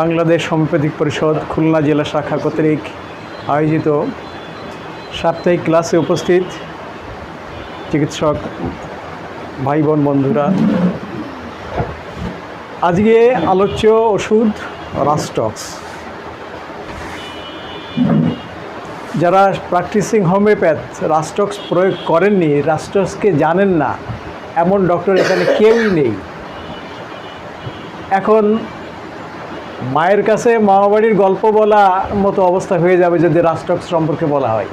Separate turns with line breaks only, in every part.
Bangladesh homeopathic পরিষদ খুলনা জেলা শাখা কর্তৃক আয়োজিত সাপ্তাহিক ক্লাসে উপস্থিত চিকিৎসক ভাই বোন বন্ধুরা। আজকে আলোচ্য ওষুধ রাস্টক্স যারা প্র্যাকটিসিং হোমিওপ্যাথ রাস্টক্স প্রয়োগ করেননি রাস্টক্সকে জানেন না, এমন ডক্টর এখানে কেউই নেই। এখন মায়ের কাছে মামাবাড়ির গল্প বলা মতো অবস্থা হয়ে যাবে যদি রাস্টক্স সম্পর্কে বলা হয়।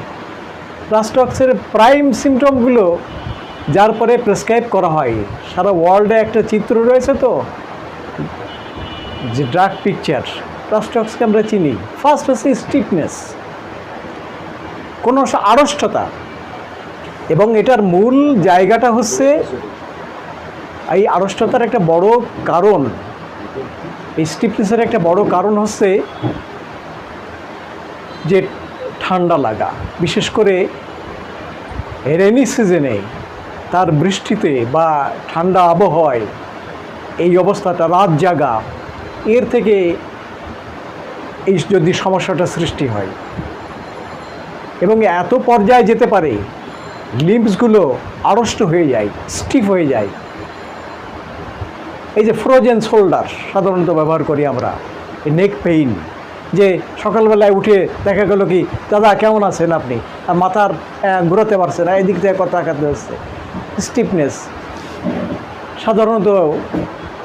রাস্টক্সের প্রাইম সিমটমগুলো যার পরে প্রেসক্রাইব করা হয়। সারা ওয়ার্ল্ডে একটা চিত্র রয়েছে তো, যে ড্রাগ পিকচার। রাস্টক্সকে আমরা চিনি। ফার্স্ট হচ্ছে স্টিফনেস। কোনো আড়ষ্টতা। এবং এটার মূল জায়গাটা হচ্ছে এই আড়ষ্টতার একটা বড় কারণ। এই স্টিফনেসের একটা বড় কারণ হচ্ছে যে ঠান্ডা লাগা। বিশেষ করে রেনি সিজনে তার বৃষ্টিতে বা ঠান্ডা আবহাওয়ায় এই অবস্থাটা, রাত জাগা, এর থেকে এই যদি সমস্যাটা সৃষ্টি হয়। এবং এত পর্যায়ে যেতে পারে লিম্বসগুলো আড়ষ্ট হয়ে যায় স্টিফ হয়ে যায়। এই যে ফ্রোজেন শোল্ডার সাধারণত ব্যবহার করি আমরা, এই নেক পেইন যে সকালবেলায় উঠে দেখা গেলো কি, দাদা, কেমন আছেন আপনি? আর মাথার ঘুরাতে পারছে না, এদিক থেকে কথা কাটতে হচ্ছে? স্টিফনেস সাধারণত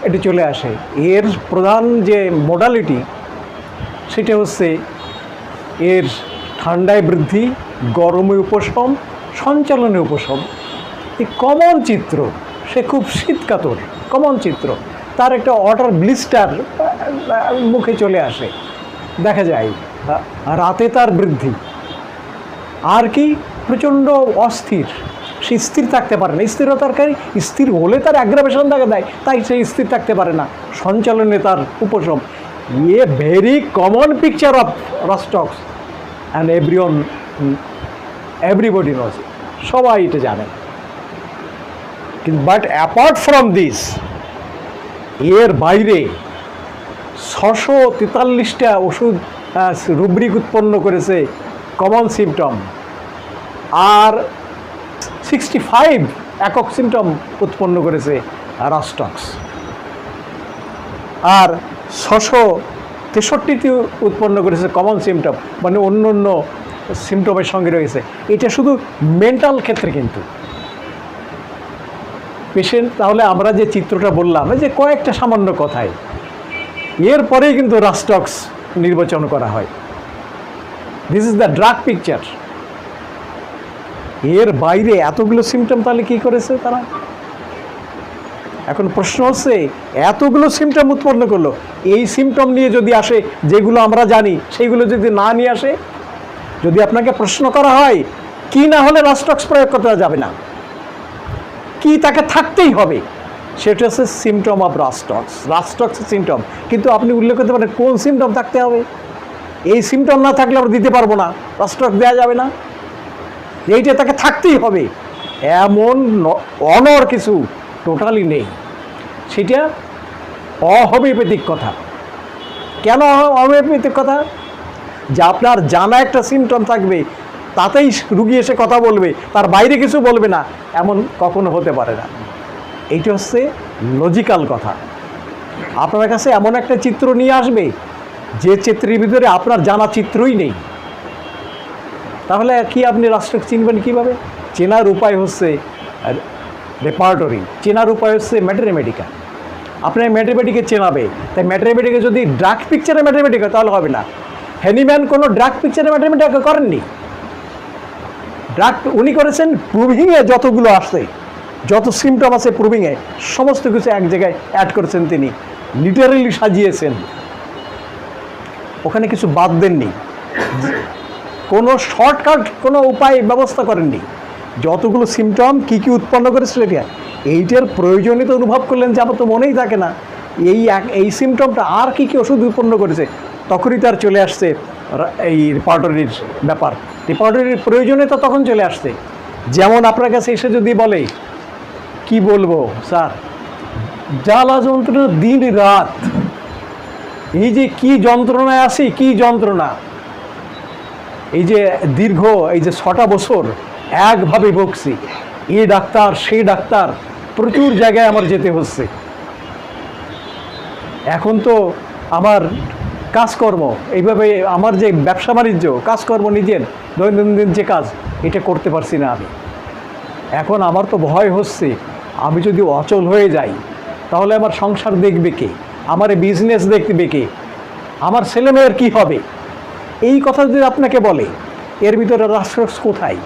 এটি চলে আসে। এর প্রধান যে মোডালিটি সেটা হচ্ছে এর ঠান্ডায় বৃদ্ধি, গরমে উপশম, সঞ্চালনে উপশম। এই কমন চিত্র, সে খুব শীতকাতর। কমন চিত্র। তার একটা ওয়াটার ব্লিস্টার মুখে চলে আসে। দেখা যায়, রাতে তার বৃদ্ধি। আর কি, প্রচণ্ড অস্থির। সে স্থির থাকতে পারে না। স্থিরতার কারণে স্থির হলে তার অ্যাগ্রাভেশন দেখা দেয়, তাই সে স্থির থাকতে পারে না। সঞ্চালনে তার উপশম। ইয়ে very common picture of Rhus tox and everyone everybody knows সবাই এটা জানে। বাট অ্যাপার্ট ফ্রম দিস এর বাইরে ছশো তেতাল্লিশটা ওষুধ রুব্রিক উৎপন্ন করেছে কমন সিমটম আর সিক্সটি ফাইভ একক সিমটম উৎপন্ন করেছে রাস্টক্স আর ছশো তেষট্টিটি উৎপন্ন করেছে কমন সিমটম মানে অন্য অন্য সিমটমের সঙ্গে রয়েছে। এটা শুধু মেন্টাল ক্ষেত্রে কিন্তু। পেশেন্ট, তাহলে আমরা যে চিত্রটা বললাম যে কয়েকটা সামান্য কথায় এরপরেই কিন্তু রাস্টক্স নির্বাচন করা হয়। This is the drug picture এর বাইরে এতগুলো সিমটম তাহলে কি করেছে তারা? এখন প্রশ্ন হচ্ছে, এতগুলো সিমটম উৎপন্ন করল। এই সিমটম নিয়ে যদি আসে, যেগুলো আমরা জানি সেইগুলো যদি না নিয়ে আসে, যদি আপনাকে প্রশ্ন করা হয়, কি না হলে রাস্টক্স প্রয়োগ করতে যাবে না? কি তাকে থাকতেই হবে? সেটা হচ্ছে symptom of Rhus tox Rhus tox symptom কিন্তু আপনি উল্লেখ করতে পারেন কোন সিমটম থাকতে হবে? এই সিমটম না থাকলে আমরা দিতে পারব না। রাস্টক্স দেওয়া যাবে না। এইটা তাকে থাকতেই হবে। এমন অনর কিছু টোটালি নেই। সেটা অহোমিওপ্যাথিক কথা। কেন অহোমিওপ্যাথিক কথা? যে আপনার জানা একটা সিমটম থাকবে। তাতেই রুগী এসে কথা বলবে, তার বাইরে কিছু বলবে না, এমন কখনো হতে পারে না। এইটা হচ্ছে লজিক্যাল কথা। আপনার কাছে এমন একটা চিত্র নিয়ে আসবে, যে চিত্রের ভিতরে আপনার জানা চিত্রই নেই। তাহলে কি আপনি রাষ্ট্র চিনবেন কীভাবে? চেনার উপায় হচ্ছে রেপার্টরি চেনার উপায় হচ্ছে ম্যাট্রেমেটিকা আপনার ম্যাট্রেমেটিকে চেনাবে, তাই ম্যাট্রেমেটিকে যদি ড্রাগ পিকচারে ম্যাট্রেমেটিক হয় তাহলে হবে না। হ্যানিম্যান কোনো ড্রাগ পিকচারে ম্যাট্রেমেটিকা করেননি। ড্রাগ উনি করেছেন প্রুভিংয়ে যতগুলো আসছে যত সিমটম আছে প্রুভিংয়ে সমস্ত কিছু এক জায়গায় অ্যাড করেছেন তিনি লিটারেলি সাজিয়েছেন। ওখানে কিছু বাদ দেননি। কোনো শর্টকাট কোনো উপায় ব্যবস্থা করেননি। যতগুলো সিমটম কী কী উৎপন্ন করেছিল এটা, এইটার প্রয়োজনীয়তা অনুভব করলেন যে আমার তো মনেই থাকে না। এই এক, এই সিমটমটা আর কী কী ওষুধ উৎপন্ন করেছে, তখনই তার চলে আসছে এই রিপার্টরির ব্যাপার। রিপার্টরির প্রয়োজনীয়তা তখন চলে আসছে। যেমন আপনার কাছে এসে যদি বলে, কি বলব, স্যার? জ্বালা যন্ত্রণা দিন রাত। এই যে কি যন্ত্রণায় আছি, কি যন্ত্রণা? এই যে দীর্ঘ, এই যে ছটা বছর একভাবে বকছি এই ডাক্তার সেই ডাক্তার, প্রচুর জায়গায় আমার যেতে হচ্ছে। এখন তো আমার কাজকর্ম এইভাবে আমার যে ব্যবসা বাণিজ্য কাজকর্ম নিজের, দৈনন্দিন যে কাজ, এটা করতে পারছি না আমি। এখন আমার তো ভয় হচ্ছে, আমি যদি অচল হয়ে যাই, তাহলে আমার সংসার দেখবে কে? আমার বিজনেস দেখবে কে? আমার ছেলেমেয়ের কি হবে? এই কথা যদি আপনাকে বলে, এর ভিতরে রাষ্ট্র কোথায়?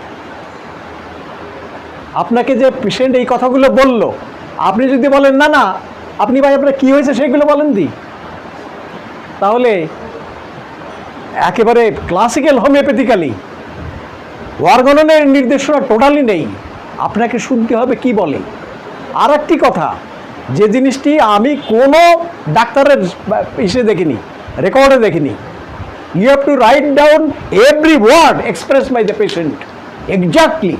আপনাকে যে পেশেন্ট এই কথাগুলো বলল, আপনি যদি বলেন, না না, আপনি ভাই, আপনার কী হয়েছে সেগুলো বলেন দি। তাহলে একেবারে ক্লাসিক্যাল হোমিওপ্যাথিক্যালি ওয়ার্গনের নির্দেশনা টোটালি নেই। আপনাকে শুনতে হবে কি বলে। আর একটি কথা, যে জিনিসটি আমি কোনো ডাক্তারের ইসে দেখিনি রেকর্ডে দেখিনি। You have to write down every word express by the patient exactly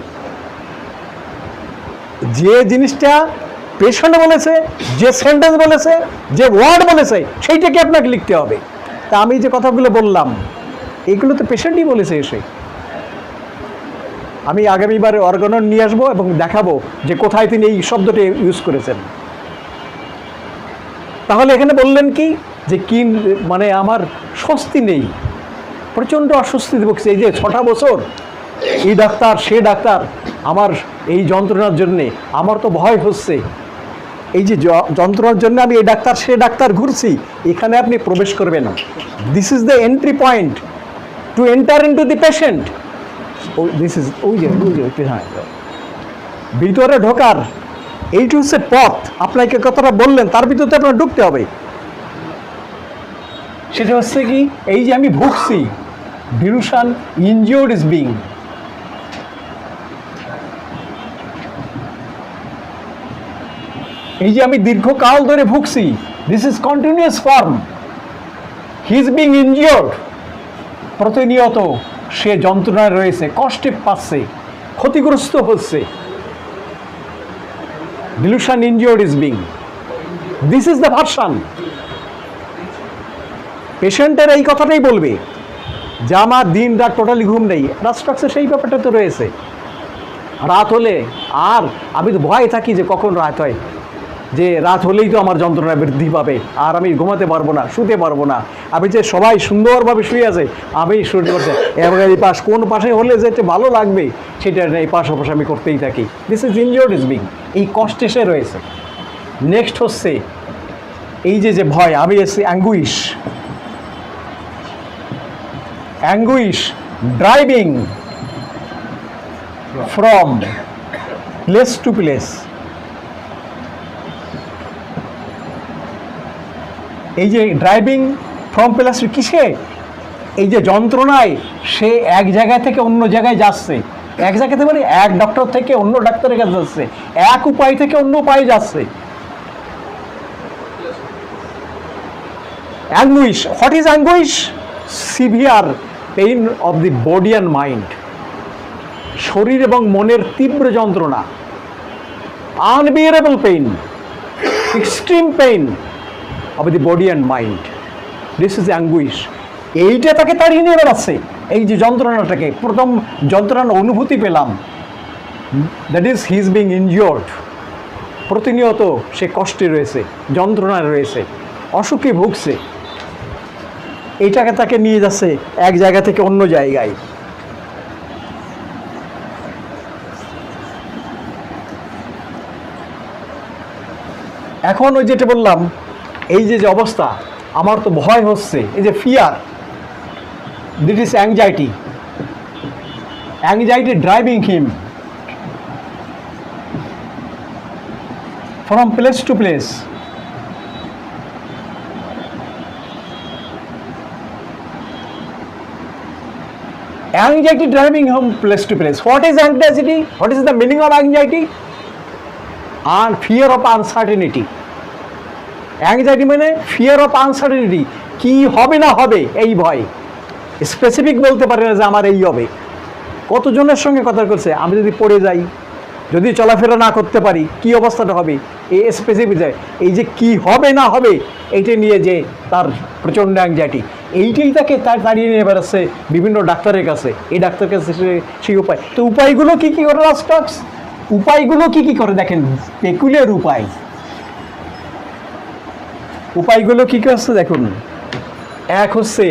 যে জিনিসটা পেশেন্ট বলেছে, যে সেন্টেন্স বলেছে, যে ওয়ার্ড বলেছে, সেইটাকে আপনাকে লিখতে হবে। তা আমি যে কথাগুলো বললাম, এগুলো তো পেশেন্টই বলেছে এসে। আমি আগামীবার অর্গানন নিয়ে আসব এবং দেখাবো যে কোথায় তিনি এই শব্দটি ইউজ করেছেন। তাহলে এখানে বললেন কি, যে কি মানে আমার স্বস্তি নেই। প্রচণ্ড অস্বস্তিতে ভুগছে এই যে ছটা বছর, এই ডাক্তার, সে ডাক্তার, আমার এই যন্ত্রণার জন্যে, আমার তো ভয় হচ্ছে। এই যে যন্ত্রণার জন্য আমি এই ডাক্তার, সে ডাক্তার ঘুরছি, এখানে আপনি প্রবেশ করবেন না। This is the entry point to enter into the patient this is ওই যে ওই যে হ্যাঁ ভিতরে ঢোকার এইটি হচ্ছে পথ। আপনাকে কথাটা বললেন, তার ভিতরে আপনার ঢুকতে হবে। সেটা হচ্ছে কি, এই যে আমি ভুগছি ভিরুসান ইনজিওর্ড ইজ বিং এই যে আমি দীর্ঘকাল ধরে ভুগছি this is continuous form he is being injured প্রতিনিয়ত সে যন্ত্রণায় রয়েছে, কষ্টে পাচ্ছে, ক্ষতিগ্রস্ত হচ্ছে। Delusion injured is being this is the version পেশেন্টের এই কথাটাই বলবে, যে আমার দিন রাত টোটালি ঘুম নেই। রাস্ট্রাক্সে সেই ব্যাপারটা তো রয়েছে। রাত হলে আর আমি তো ভয় থাকি যে কখন রাত হয়। যে রাত হলেই তো আমার যন্ত্রণা বৃদ্ধি পাবে, আর আমি ঘুমাতে পারব না, শুতে পারব না। আমি যে সবাই সুন্দরভাবে শুয়ে আছে, আমি শুতে পারছি এবং এই পাশ, কোন পাশে হলে যে একটু ভালো লাগবে, সেটা এই পাশ ওপাশ আমি করতেই থাকি। This is injured is being এই কষ্ট এসে রয়েছে। নেক্সট হচ্ছে, এই যে যে ভয়, আমি এসেছি anguish anguish driving from place to place এই যে ড্রাইভিং ফ্রম প্লেস কিসে? এই যে যন্ত্রণায় সে এক জায়গা থেকে অন্য জায়গায় যাচ্ছে। এক জায়গা থেকে মানে এক ডক্টর থেকে অন্য ডাক্তারের কাছে যাচ্ছে। এক উপায় থেকে অন্য উপায়ে যাচ্ছে। Anguish what is anguish severe pain of the body and mind শরীর এবং মনের তীব্র যন্ত্রণা। Unbearable pain extreme pain of the body and mind this is anguish এইটা তাকে তাড়িয়ে নিয়ে বেড়াচ্ছে। এই যে যন্ত্রণাটাকে, প্রথম যন্ত্রণার অনুভূতি পেলাম। That is he is being injured প্রতিনিয়ত সে কষ্টে রয়েছে, যন্ত্রণায় রয়েছে, অসুখে ভুগছে। এইটাকে তাকে নিয়ে যাচ্ছে এক জায়গা থেকে অন্য জায়গায়। এখন ওই যেটা বললাম এই যে যে অবস্থা আমার তো ভয় হচ্ছে এই যে fear that is anxiety anxiety driving him from place to place anxiety driving him place to place what is anxiety what is the meaning of anxiety and fear of uncertainty anxiety মানে fear of uncertainty. কি হবে না হবে, এই ভয়। Specific বলতে পারে না যে আমার এই হবে। কতজনের সঙ্গে কথা করছে আমি যদি পড়ে যাই, যদি চলাফেরা না করতে পারি, কি অবস্থাটা হবে? এই স্পেসিফিক যায় এই যে কি হবে না হবে, এইটা নিয়ে যে তার প্রচণ্ড অ্যাংজাইটি এইটাই তাকে তার দাঁড়িয়ে নিয়ে বেড়াচ্ছে বিভিন্ন ডাক্তারের কাছে। এই ডাক্তারের কাছে সেই উপায়। তো উপায়গুলো কী কী করে রাস্টক্স উপায়গুলো কি কি করে? দেখেন, পেকুলের উপায়। উপায়গুলো কি করছে দেখুন? এক হচ্ছে,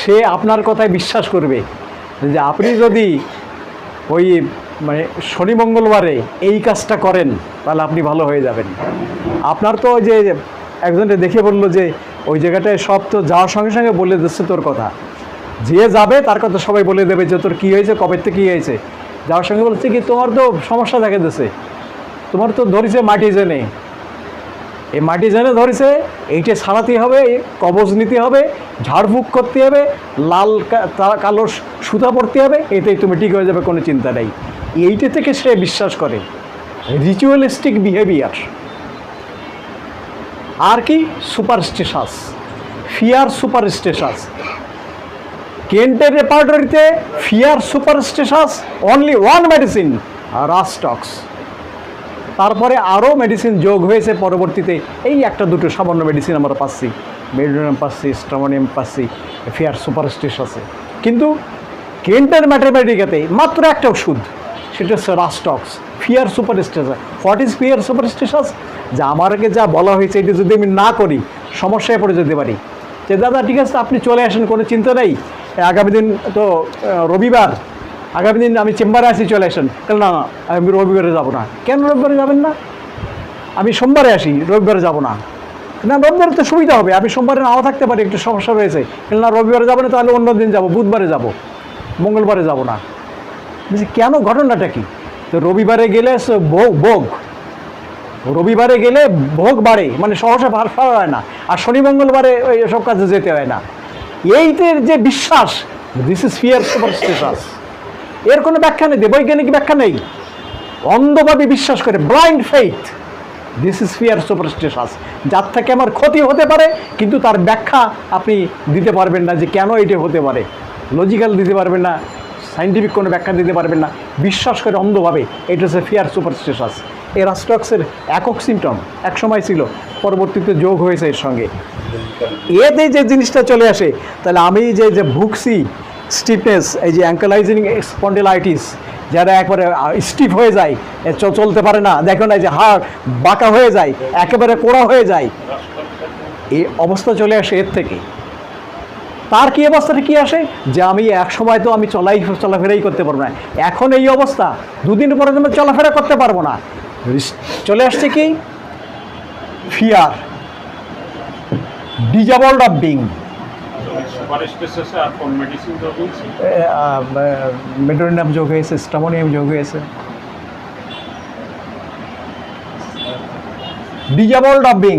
সে আপনার কথায় বিশ্বাস করবে যে আপনি যদি ওই মানে শনি মঙ্গলবারে এই কাজটা করেন, তাহলে আপনি ভালো হয়ে যাবেন। আপনার তো ওই যে একজনকে দেখে বলল যে, ওই জায়গাটায় সব তো যাওয়ার সঙ্গে সঙ্গে বলে দিচ্ছে তোর কথা। যে যাবে, তার কথা সবাই বলে দেবে যে, তোর কী হয়েছে? কবে থেকে কী হয়েছে? যাওয়ার সঙ্গে বলছে কি, তোমার তো সমস্যা দেখা দিচ্ছে তোমার তো ধরেছে মাটি জেনে। এই মাটি জেনে ধরেছে, এইটা সারাতে হবে কবজ নিতে হবে, ঝাড়ফুঁক করতে হবে, লাল কালো সুতা পরতে হবে, এতেই তুমি ঠিক হয়ে যাবে, কোনো চিন্তা নেই। এইটা থেকে সে বিশ্বাস করে। রিচুয়ালিস্টিক বিহেভিয়ার আর কি? সুপারস্টিশাস ফিয়ার সুপারস্টিশাস কেন্টের রেপার্টরিতে fear superstitious only one medicine Rhus tox তারপরে আরও মেডিসিন যোগ হয়েছে পরবর্তীতে। এই একটা দুটো সামান্য মেডিসিন আমরা পাচ্ছি। মেডিনিয়াম পাচ্ছি স্ট্রামোনিয়াম পাচ্ছি ফিয়ার আছে। কিন্তু কেন্টার ম্যাথামেটিকাতে মাত্র একটা ওষুধ, সেটা হচ্ছে Rhus tox fear superstitious what is fear superstitious যা আমাকে যা বলা হয়েছে, এটি যদি আমি না করি, সমস্যায় পড়ে যেতে পারি। যে দাদা, ঠিক আছে, আপনি চলে আসেন, কোনো চিন্তা নেই। আগামী দিন তো রবিবার আগামী দিন আমি চেম্বারে আসি, চলে আসেন। কেন না, আমি রবিবারে যাব না। কেন রবিবারে যাবেন না? আমি সোমবারে আসি, রবিবারে যাব না। না, রবিবারে তো সুবিধা হবে। আমি সোমবারে নাও থাকতে পারি, একটু সমস্যা রয়েছে। না, রবিবারে যাব না, তাহলে অন্য দিন যাব, বুধবারে যাব, মঙ্গলবারে যাব না। বলছি কেন ঘটনাটা কি? তো রবিবারে গেলে ভোগ ভোগ। রবিবারে গেলে ভোগ বাড়ে মানে সহসা ভার ফেলা হয় না। আর শনি মঙ্গলবারে ওই সব কাজে যেতে হয় না। এইটের যে বিশ্বাস দিস ইজ ফিয়ার সুপারস্টিশাস এর কোনো ব্যাখ্যা নেই বৈজ্ঞানিক ব্যাখ্যা নেই। অন্ধভাবে বিশ্বাস করে blind faith this is fear superstitious যার থেকে আমার ক্ষতি হতে পারে, কিন্তু তার ব্যাখ্যা আপনি দিতে পারবেন না যে কেন এটা হতে পারে। লজিক্যাল দিতে পারবেন না সাইন্টিফিক কোনো ব্যাখ্যা দিতে পারবেন না। বিশ্বাস করে অন্ধভাবে এটা হচ্ছে ফিয়ার সুপারস্টিশাস এই রাস্টক্সের একক সিমটম এক সময় ছিল, পরবর্তীতে যোগ হয়েছে এর সঙ্গে। এতে যে জিনিসটা চলে আসে, তাহলে আমি যে যে ভুগছি স্টিফনেস এই যে অ্যাঙ্কেলাইজিং স্পন্ডিলাইটিস যারা একবারে স্টিফ হয়ে যায় চলতে পারে না। দেখো না যে হাড় বাঁকা হয়ে যায়, একেবারে কোড়া হয়ে যায়। এই অবস্থা চলে আসে এর থেকে। তার কি অবস্থাটা কি আসে? যে আমি এক সময় তো আমি চলাই, চলাফেরাই করতে পারব না। এখন এই অবস্থা। দুদিন পরে আমি চলাফেরা করতে পারব না। চলে আসছে কি? Fear disable of being
medicine যোগ হয়েছে?
স্টামোনিয়াম যোগ হয়েছে। ডিজাবল ডাব্বিং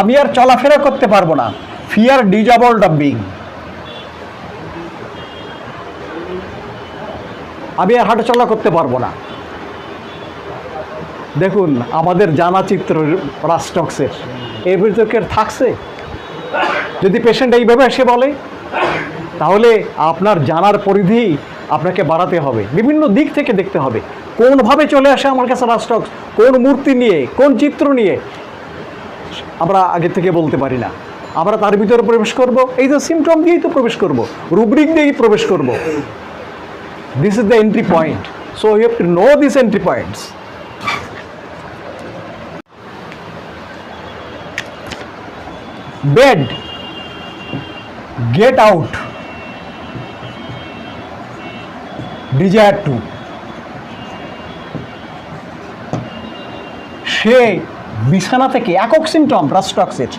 আমি আর চলাফেরা করতে পারব না। ফিয়ার ডিজাবল ডাব্বিং আমি আর হাঁটাচলা করতে পারব না। দেখুন, আমাদের জানা চিত্র রাস্টক্সের এর ভিতরে থাকছে? যদি পেশেন্ট এইভাবে এসে বলে, তাহলে আপনার জানার পরিধি আপনাকে বাড়াতে হবে। বিভিন্ন দিক থেকে দেখতে হবে। কোনভাবে চলে আসে আমার কাছে রাষ্ট্রক্স কোন মূর্তি নিয়ে, কোন চিত্র নিয়ে, আমরা আগে থেকে বলতে পারি না। আমরা তার ভিতরে প্রবেশ করব। এই যে সিমটম দিয়েই তো প্রবেশ করব। রুব্রিক দিয়েই প্রবেশ করব। This is the entry point so you have to know this entry points bed, get out, desire to. সে বিছানা থেকে একক সিমটম রাস্টক্সের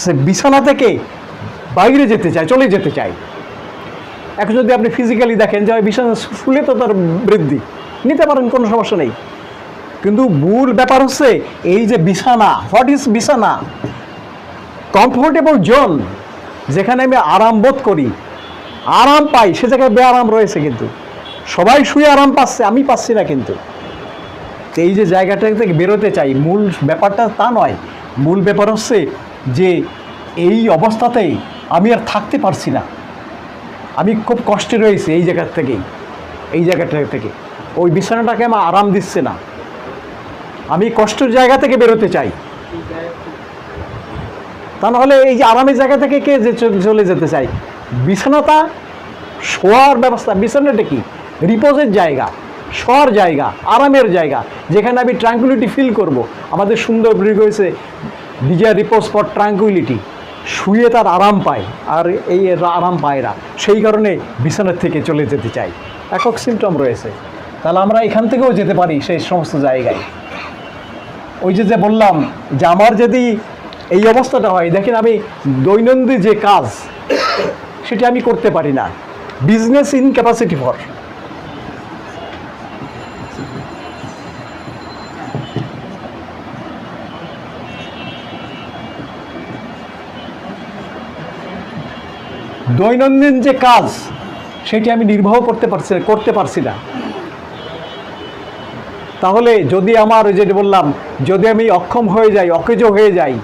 সে বিছানা থেকে বাইরে যেতে চায়, চলে যেতে চায়। এখন যদি আপনি ফিজিক্যালি দেখেন যে বিছানা শুলে তো তার বৃদ্ধি, নিতে পারেন, কোনো সমস্যা নেই। কিন্তু মূল ব্যাপার হচ্ছে, এই যে বিছানা হোয়াট ইজ বিছানা? কমফোর্টেবল জোন যেখানে আমি আরাম বোধ করি। আরাম পাই, সে জায়গায় বেআরাম রয়েছে কিন্তু। সবাই শুয়ে আরাম পাচ্ছে, আমি পাচ্ছি না কিন্তু। এই যে জায়গাটা থেকে বেরোতে চাই, মূল ব্যাপারটা তা নয়। মূল ব্যাপার হচ্ছে যে এই অবস্থাতেই আমি আর থাকতে পারছি না। আমি খুব কষ্টে রয়েছি এই জায়গার থেকেই এই জায়গাটা থেকে। ওই বিছানাটাকে আমার আরাম দিচ্ছে না। আমি কষ্টের জায়গা থেকে বেরোতে চাই। তা নাহলে এই যে আরামের জায়গা থেকে কে যে চলে যেতে চাই বিছানাটা শোয়ার ব্যবস্থা, বিছানাটা কি? রিপোজের জায়গা, শোয়ার জায়গা, আরামের জায়গা, যেখানে আমি ট্রাঙ্কুইলিটি ফিল করব। আমাদের সুন্দর ব্রিগ হয়েছে ডিজার রিপোজ ফর ট্রাঙ্কুইলিটি শুয়ে তার আরাম পায়, আর এই আরাম পায় না। সেই কারণে বিছানার থেকে চলে যেতে চাই একক সিমটম রয়েছে। তাহলে আমরা এখান থেকেও যেতে পারি সেই সমস্ত জায়গায়। ওই যে যে বললাম, যে আমার যদি এই অবস্থাটা হয়। দেখেন আমি দৈনন্দিন যে কাজ, সেটা আমি করতে পারি না। বিজনেস ইন ক্যাপাসিটি ফর দৈনন্দিন যে কাজ, সেটি আমি নির্বাহ করতে পারছি করতে পারছি না। তাহলে যদি আমার ওই যে বললাম, যদি আমি অক্ষম হয়ে যাই, অকেজ হয়ে যাই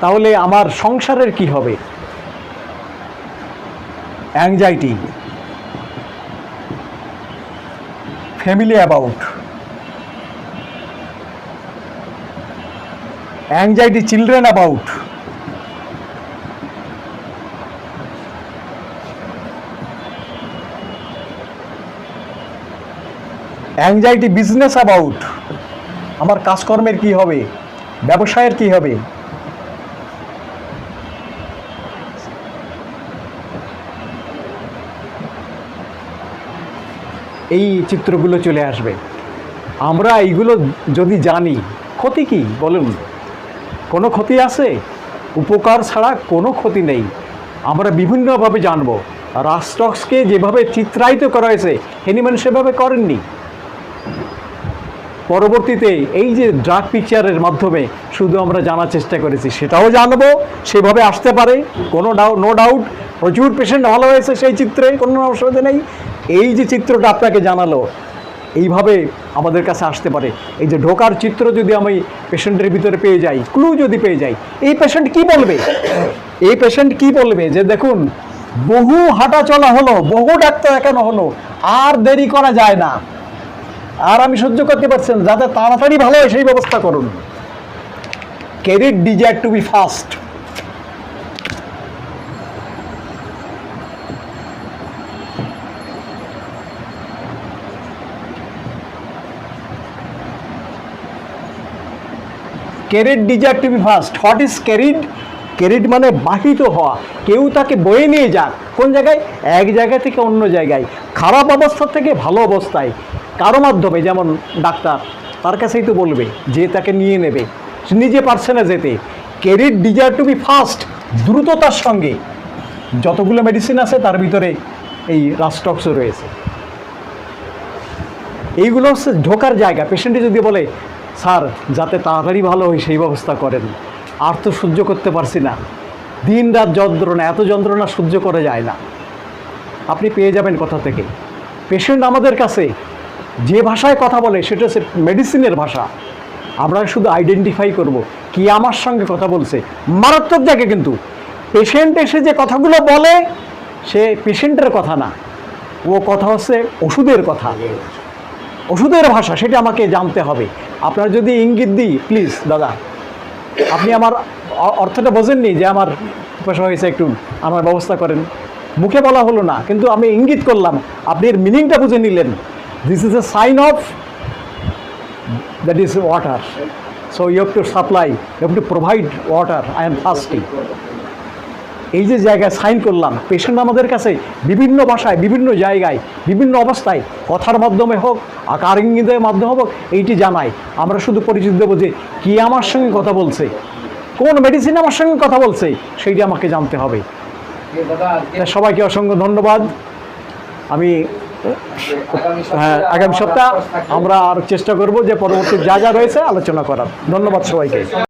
তাহলে আমার সংসারের কি হবে? Anxiety family about anxiety children about anxiety business about আমার কাজকর্মের কি হবে? ব্যবসায়ের কি হবে? এই চিত্রগুলো চলে আসবে। আমরা এইগুলো যদি জানি, ক্ষতি কি? বলুন। কোনো ক্ষতি আছে? উপকার ছাড়া কোনো ক্ষতি নেই। আমরা বিভিন্নভাবে জানব। রাস্টক্সকে যেভাবে চিত্রায়িত করা হয়েছে হেনিম্যান সেভাবে করেননি। পরবর্তীতে এই যে ড্রাগ পিকচারের মাধ্যমে শুধু আমরা জানার চেষ্টা করেছি, সেটাও জানব। সেভাবে আসতে পারে। কোনো ডাউ নো ডাউট প্রচুর পেশেন্ট ভালো হয়েছে সেই চিত্রে, কোনো অসুবিধা নেই। এই যে চিত্রটা আপনাকে জানালো, এইভাবে আমাদের কাছে আসতে পারে। এই যে ঢোকার চিত্র যদি আমি পেশেন্টের ভিতরে পেয়ে যাই ক্লু যদি পেয়ে যাই, এই পেশেন্ট কি বলবে? এই পেশেন্ট কি বলবে যে দেখুন, বহু হাঁটা চলা হলো, বহু ডাক্তার দেখানো হলো, আর দেরি করা যায় না। আর আমি সহ্য করতে পারছেন যাতে তাড়াতাড়ি ভালো হয় সেই ব্যবস্থা করুন। Carried desire to be fast carried desire to be first what is carried carried মানে বাহিত হওয়া। কেউ তাকে বয়ে নিয়ে যাক। কোন জায়গায়? এক জায়গা থেকে অন্য জায়গায়। খারাপ অবস্থা থেকে ভালো অবস্থায়। কারও মাধ্যমে, যেমন ডাক্তার, তার কাছেই তো বলবে যে তাকে নিয়ে নেবে। নিজে পারছে না যেতে। Carried desire to be fast দ্রুততার সঙ্গে। যতগুলো মেডিসিন আছে, তার ভিতরে এই রাস্টক্সও রয়েছে। এইগুলো হচ্ছে ঢোকার জায়গা। পেশেন্টে যদি বলে স্যার, যাতে তাড়াতাড়ি ভালো হয় সেই ব্যবস্থা করেন। আর তো সহ্য করতে পারছি না। দিন রাত যন্ত্রণা, এত যন্ত্রণা সহ্য করা যায় না। আপনি পেয়ে যাবেন কথা থেকে? পেশেন্ট আমাদের কাছে যে ভাষায় কথা বলে, সেটা হচ্ছে মেডিসিনের ভাষা। আমরা শুধু আইডেন্টিফাই করব কি আমার সঙ্গে কথা বলছে। মারাত্মক জায়গা কিন্তু। পেশেন্ট এসে যে কথাগুলো বলে, সে পেশেন্টের কথা না। ও কথা হচ্ছে ওষুধের কথা। ওষুধের ভাষা সেটা আমাকে জানতে হবে। আপনার যদি ইঙ্গিত দিই প্লিজ দাদা। আপনি আমার অর্থটা বোঝেননি যে আমার পয়সা হয়েছে একটু। আমার ব্যবস্থা করেন। মুখে বলা হলো না, কিন্তু আমি ইঙ্গিত করলাম। আপনি এর মিনিংটা বুঝে নিলেন। This is a sign of that is water so you have to supply you have to provide water I am fasting এই যে জায়গায় সাইন করলাম পেশেন্ট আমাদের কাছে বিভিন্ন ভাষায়, বিভিন্ন জায়গায়, বিভিন্ন অবস্থায়, কথার মাধ্যমে হোক, আকার ইঙ্গিতের মাধ্যমে হোক, এইটি জানাই। আমরা শুধু পরিচিত দেবো যে কী আমার সঙ্গে কথা বলছে, কোন মেডিসিন আমার সঙ্গে কথা বলছে, সেইটি আমাকে জানতে হবে। সবাইকে অসংখ্য ধন্যবাদ। আমি হ্যাঁ আগামী সপ্তাহ আমরা আর চেষ্টা করব যে পরবর্তী যা যা রয়েছে আলোচনা করার। ধন্যবাদ সবাইকে।